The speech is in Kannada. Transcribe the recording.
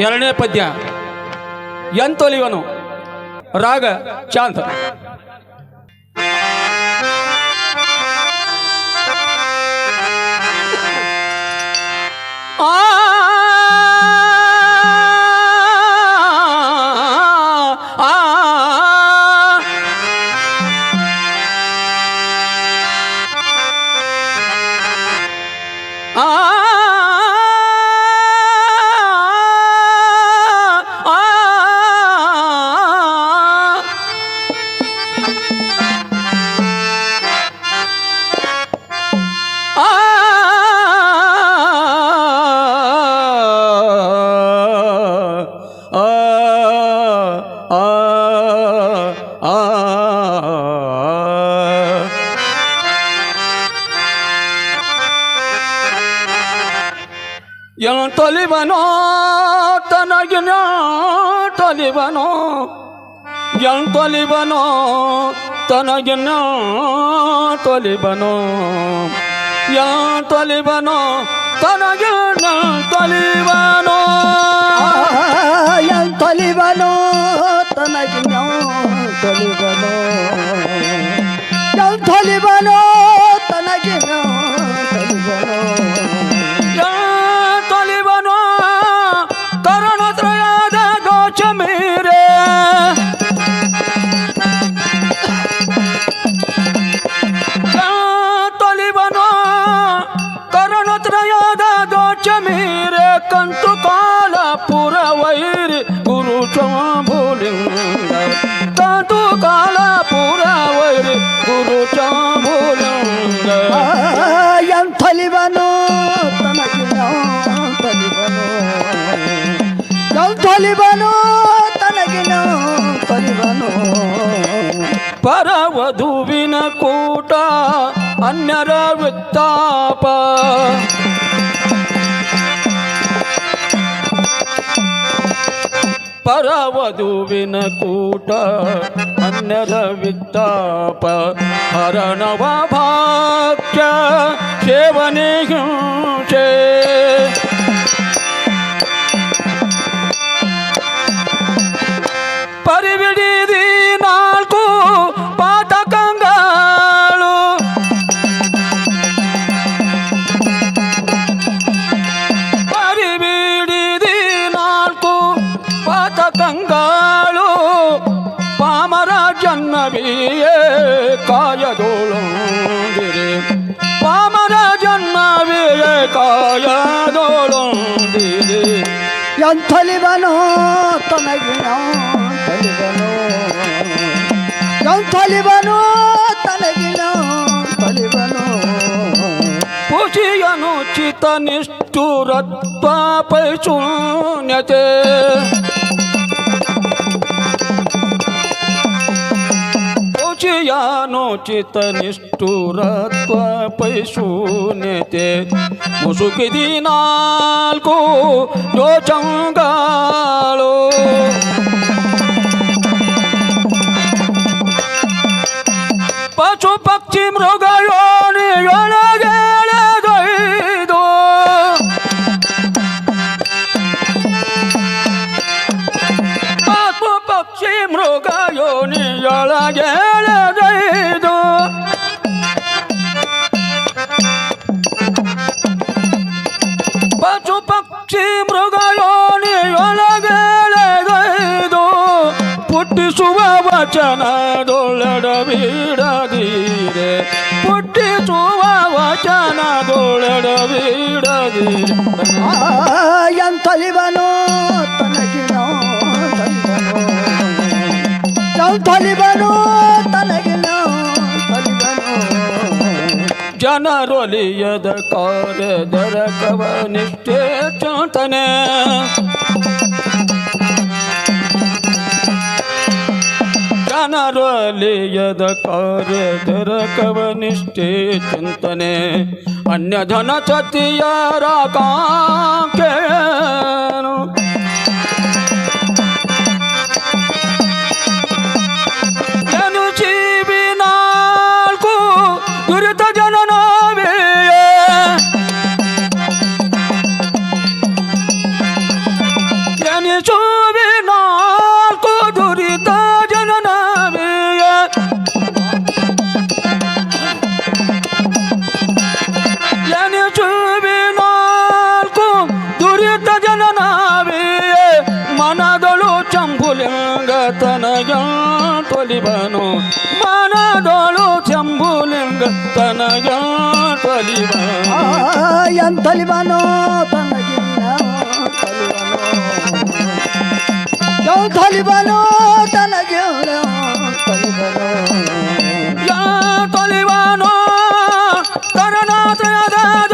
ಎರಡನೇ ಪದ್ಯ. ಎಂತೊಲಿವನು? ರಾಗ ಚಾಂದ. ಆ ತೊಲಿವನೋ ತನಗಿನ ತೊಲಿವನೋ ಎಂತೊಲಿವನೋ ತನಗಿನ ತೊಲಿವನೋ ಎಂತೊಲಿವನೋ ತನಗಿನ ತೊಲಿವನೋ ತೊಲಿಬನೋ ತನಗಿನ ತೊಲಿಬನೋ. ತೊಲಿಬನೋ ತನಗಿನ ಗುರು ಚಾಂಬುಲಿಂಗ ಕಂತು ಕಾಲ ಪುರ ವೈರಿ ಗುರು ಚಾಂಬುಲಿಂಗ ತೊಲಿಬನೋ ತನಗಿನ ತೊಲಿಬನೋ ತೊಲಿಬನೋ ತನಗಿನ ತೊಲಿಬನೋ ಪರವಧುವಿನ ಕೂಟ ಅನ್ಯರ ವಿತ್ತಾಪ ಪರವಧುವಿನ ಕೂಟ ಅನ್ಯರ ವಿತ್ತಾಪ ಹರಣವ ಭಾಗ್ಯ ಸೇವನೆ ಹಿಂಸೆ ಜನ್ನವಿಯೇ ಕಾಯದೋಳೊಂದಿರೆ ಎಂತೊಲಿಬನೋ ತನಗಿನ ತಲಿವನೋ ಎಂಥಲಿವನೋ ತನಗಿನ ತಲಿವನೋ ಪುಷಿಯನು ಚಿತ ನಿಷ್ಠುರತ್ವ ಪೈಶೂನ್ಯತೆ ಪುಷಿಯನು ಚಿತ ನಿಷ್ಠುರತ್ವ ಪೈಶೂನ್ಯತೆ ಮುಸುಕಿದಿ ನಾಲ್ಕು ಯೋಚಂಗಾಳು ಪಶು ಪಕ್ಷಿ ಮೃಗ ಪಶು ಪಕ್ಷಿ ಮೃಗ ಬೀಡದಿರೆ ಪುಟ್ಟಿಸುವ ವಚನದೊಳಡಬೀಡದೀರೆ ಪುಟ್ಟಿಸುವ ಎಂತ ಇವನು ತನಗಿನ ತಲಿವನು ಎಂತೊಲಿಬನೋ ತನಗಿನ ಜನರೊಲಿಯದ ಕಾರ್ಯದರ ನಿಷ್ಠೆ ಚಾತನೆ. ಜನರೊಲಿಯದ ಕಾರ್ಯದರ ನಿಷ್ಠೆ ಚಿಂತನೆ. ಅನ್ಯ ಧನ ಸತಿಯರ ಕಾಂಕೆನು ಎನಿಸುವೆ ನಾಲ್ಕು ದುರಿತ ಜನನವಿಯ ಎನಿಸುವೆ ನಾಲ್ಕು ದುರಿತ ಜನನವಿಯ ಮನದಳು ಚಂಬುಲಿಂಗ ತನಗ ತೊಲಿಬನು? ಮನದಳು ಚಂಬುಲಿಂಗ ತನಗ ತೊಲಿಬನು ಎಂತಲಿವನೋ ತಲಿವನೋ ತನಗಿಲ್ಲ ತನಗೆ ಯಾ ತಾಲಿಬಾನೋ. ತರನಾತ್ರಯದ